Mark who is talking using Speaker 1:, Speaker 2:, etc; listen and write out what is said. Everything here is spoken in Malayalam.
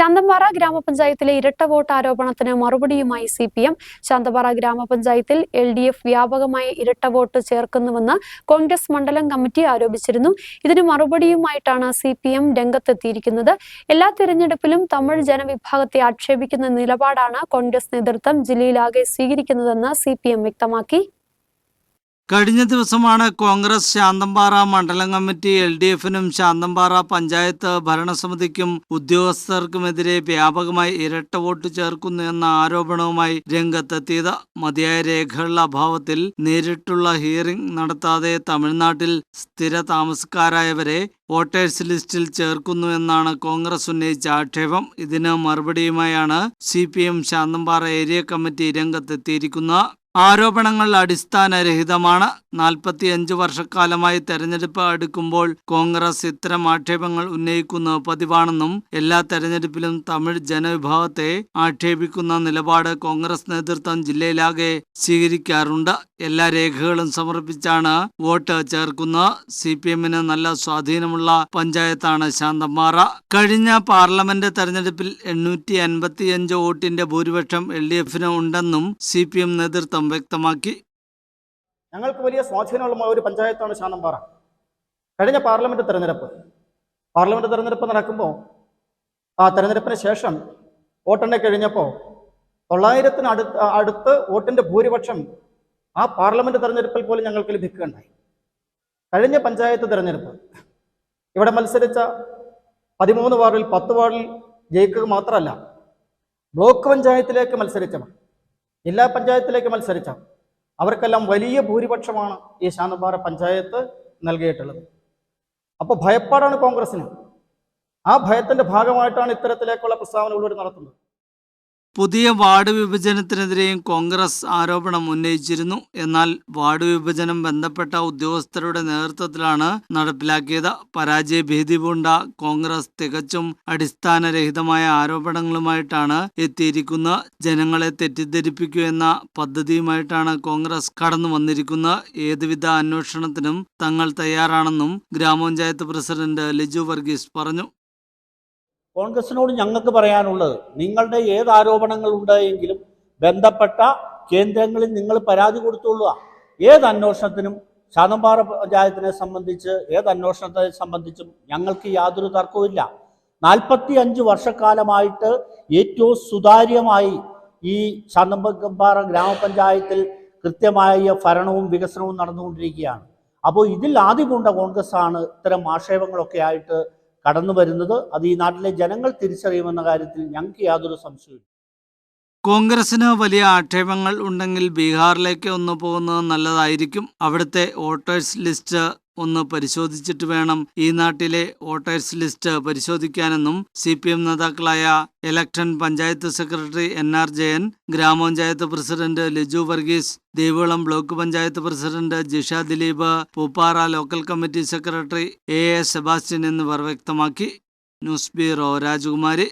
Speaker 1: ശാന്തമ്പാറ ഗ്രാമപഞ്ചായത്തിലെ ഇരട്ട വോട്ട് ആരോപണത്തിന് മറുപടിയുമായി സി പി എം ചന്തപാറ ഗ്രാമപഞ്ചായത്തിൽ എൽ ഡി എഫ് വ്യാപകമായി ഇരട്ട വോട്ട് ചേർക്കുന്നുവെന്ന് കോൺഗ്രസ് മണ്ഡലം കമ്മിറ്റി ആരോപിച്ചിരുന്നു. ഇതിന് മറുപടിയുമായിട്ടാണ് സി പി എം രംഗത്തെത്തിയിരിക്കുന്നത്. എല്ലാ തിരഞ്ഞെടുപ്പിലും തമിഴ് ജനവിഭാഗത്തെ ആക്ഷേപിക്കുന്ന നിലപാടാണ് കോൺഗ്രസ് നേതൃത്വം ജില്ലയിലാകെ സ്വീകരിക്കുന്നതെന്ന് സി പി എം വ്യക്തമാക്കി.
Speaker 2: കഴിഞ്ഞ ദിവസമാണ് കോൺഗ്രസ് ശാന്തമ്പാറ മണ്ഡലം കമ്മിറ്റി എൽ ഡി എഫിനും ശാന്തമ്പാറ പഞ്ചായത്ത് ഭരണസമിതിക്കും ഉദ്യോഗസ്ഥർക്കുമെതിരെ വ്യാപകമായി ഇരട്ട വോട്ട് ചേർക്കുന്നു എന്ന ആരോപണവുമായി രംഗത്തെത്തിയത് മതിയായ രേഖകളുടെ അഭാവത്തിൽ നേരിട്ടുള്ള ഹിയറിംഗ് നടത്താതെ തമിഴ്നാട്ടിൽ സ്ഥിര താമസക്കാരായവരെ വോട്ടേഴ്സ് ലിസ്റ്റിൽ ചേർക്കുന്നു എന്നാണ് കോൺഗ്രസ് ഉന്നയിച്ച ആക്ഷേപം. ഇതിന് മറുപടിയുമായാണ് C P M Santhampara area committee രംഗത്തെത്തിയിരിക്കുന്നത്. ആരോപണങ്ങൾ അടിസ്ഥാനരഹിതമാണ്. നാൽപ്പത്തിയഞ്ച് വർഷക്കാലമായി തെരഞ്ഞെടുപ്പ് അടുക്കുമ്പോൾ കോൺഗ്രസ് ഇത്തരം ആക്ഷേപങ്ങൾ ഉന്നയിക്കുന്നത് പതിവാണെന്നും എല്ലാ തെരഞ്ഞെടുപ്പിലും തമിഴ് ജനവിഭാഗത്തെ ആക്ഷേപിക്കുന്ന നിലപാട് കോൺഗ്രസ് നേതൃത്വം ജില്ലയിലാകെ സ്വീകരിക്കാറുണ്ട്. എല്ലാ രേഖകളും സമർപ്പിച്ചാണ് വോട്ട് ചേർക്കുന്നത്. സി പി എമ്മിന് നല്ല സ്വാധീനമുള്ള പഞ്ചായത്താണ് ശാന്തമ്പാറ കഴിഞ്ഞ പാർലമെന്റ് തെരഞ്ഞെടുപ്പിൽ എണ്ണൂറ്റി അൻപത്തിയഞ്ച് വോട്ടിന്റെ ഭൂരിപക്ഷം എൽ ഡി എഫിന് ഉണ്ടെന്നും സി പി എം നേതൃത്വം വ്യക്തമാക്കി.
Speaker 3: ഞങ്ങൾക്ക് വലിയ സ്വാധീനമുള്ള ഒരു പഞ്ചായത്താണ് ശാന്തംപാറ. കഴിഞ്ഞ പാർലമെന്റ് തെരഞ്ഞെടുപ്പ്. പാർലമെന്റ് തെരഞ്ഞെടുപ്പ് നടക്കുമ്പോൾ ആ തെരഞ്ഞെടുപ്പിന് ശേഷം വോട്ടെണ്ണ കഴിഞ്ഞപ്പോൾ തൊള്ളായിരത്തിന് അടുത്ത് അടുത്ത് വോട്ടിന്റെ ഭൂരിപക്ഷം ആ പാർലമെന്റ് തെരഞ്ഞെടുപ്പിൽ പോലും ഞങ്ങൾക്ക് ലഭിക്കുകയുണ്ടായി. കഴിഞ്ഞ പഞ്ചായത്ത് തെരഞ്ഞെടുപ്പ്. ഇവിടെ മത്സരിച്ച പതിമൂന്ന് വാർഡിൽ പത്ത് വാർഡിൽ ജയിക്കുക മാത്രമല്ല ബ്ലോക്ക് പഞ്ചായത്തിലേക്ക് മത്സരിച്ചവർ ജില്ലാ പഞ്ചായത്തിലേക്ക് മത്സരിച്ച അവർക്കെല്ലാം വലിയ ഭൂരിപക്ഷമാണ് ഈ ശാന്തപാറ പഞ്ചായത്ത് നൽകിയിട്ടുള്ളത്. അപ്പോൾ ഭയപ്പാടാണ് കോൺഗ്രസിന് ആ ഭയത്തിന്റെ ഭാഗമായിട്ടാണ് ഇത്തരത്തിലേക്കുള്ള പ്രസ്താവന ഉള്ളവർ നടത്തുന്നത്.
Speaker 2: പുതിയ വാർഡ് വിഭജനത്തിനെതിരെയും കോൺഗ്രസ് ആരോപണം ഉന്നയിച്ചിരുന്നു. എന്നാൽ വാർഡ് വിഭജനം ബന്ധപ്പെട്ട ഉദ്യോഗസ്ഥരുടെ നേതൃത്വത്തിലാണ് നടപ്പിലാക്കിയത്. പരാജയ ഭീതി പൂണ്ട കോൺഗ്രസ് തികച്ചും അടിസ്ഥാനരഹിതമായ ആരോപണങ്ങളുമായിട്ടാണ് എത്തിയിരിക്കുന്നത്. ജനങ്ങളെ തെറ്റിദ്ധരിപ്പിക്കൂ എന്ന പദ്ധതിയുമായിട്ടാണ് കോൺഗ്രസ് കടന്നു വന്നിരിക്കുന്നത് ഏതുവിധ അന്വേഷണത്തിനും തങ്ങൾ തയ്യാറാണെന്നും ഗ്രാമപഞ്ചായത്ത് പ്രസിഡന്റ് ലിജു വർഗീസ് പറഞ്ഞു.
Speaker 4: കോൺഗ്രസിനോട് ഞങ്ങൾക്ക് പറയാനുള്ളത് നിങ്ങളുടെ ഏത് ആരോപണങ്ങൾ ഉണ്ടായെങ്കിലും ബന്ധപ്പെട്ട കേന്ദ്രങ്ങളിൽ നിങ്ങൾ പരാതി കൊടുത്തുകൊള്ളുക. ഏത് അന്വേഷണത്തിനും ശാന്തമ്പാറ പഞ്ചായത്തിനെ സംബന്ധിച്ച് ഏത് അന്വേഷണത്തെ സംബന്ധിച്ചും ഞങ്ങൾക്ക് യാതൊരു തർക്കവുമില്ല നാൽപ്പത്തി അഞ്ച് വർഷക്കാലമായിട്ട് ഏറ്റവും സുതാര്യമായി ഈ ശാന്തമ്പാറ ഗ്രാമപഞ്ചായത്തിൽ കൃത്യമായ ഭരണവും വികസനവും നടന്നുകൊണ്ടിരിക്കുകയാണ്. അപ്പോൾ ഇതിൽ ആദ്യം കൊണ്ട കോൺഗ്രസ് ആണ് ഇത്തരം ആക്ഷേപങ്ങളൊക്കെ ആയിട്ട് കടന്നു വരുന്നത്. അത് ഈ നാട്ടിലെ ജനങ്ങൾ തിരിച്ചറിയുമെന്ന കാര്യത്തിൽ ഞങ്ങൾക്ക് യാതൊരു സംശയവും
Speaker 2: കോൺഗ്രസിന് വലിയ ആക്ഷേപങ്ങൾ ഉണ്ടെങ്കിൽ ബീഹാറിലേക്ക് ഒന്ന് പോകുന്നത് നല്ലതായിരിക്കും. അവിടുത്തെ വോട്ടേഴ്സ് ലിസ്റ്റ് ഒന്ന് പരിശോധിച്ചിട്ട് വേണം ഈ നാട്ടിലെ വോട്ടേഴ്സ് ലിസ്റ്റ് പരിശോധിക്കാനെന്നും സി പി എം നേതാക്കളായ election panchayat secretary N R Jayan ഗ്രാമപഞ്ചായത്ത് president Liju Varghese Devikulam block panchayat president Jisha Dileep Pooppara local committee secretary A A Sebastian എന്നിവർ വ്യക്തമാക്കി. ന്യൂസ് ബ്യൂറോ രാജകുമാരി.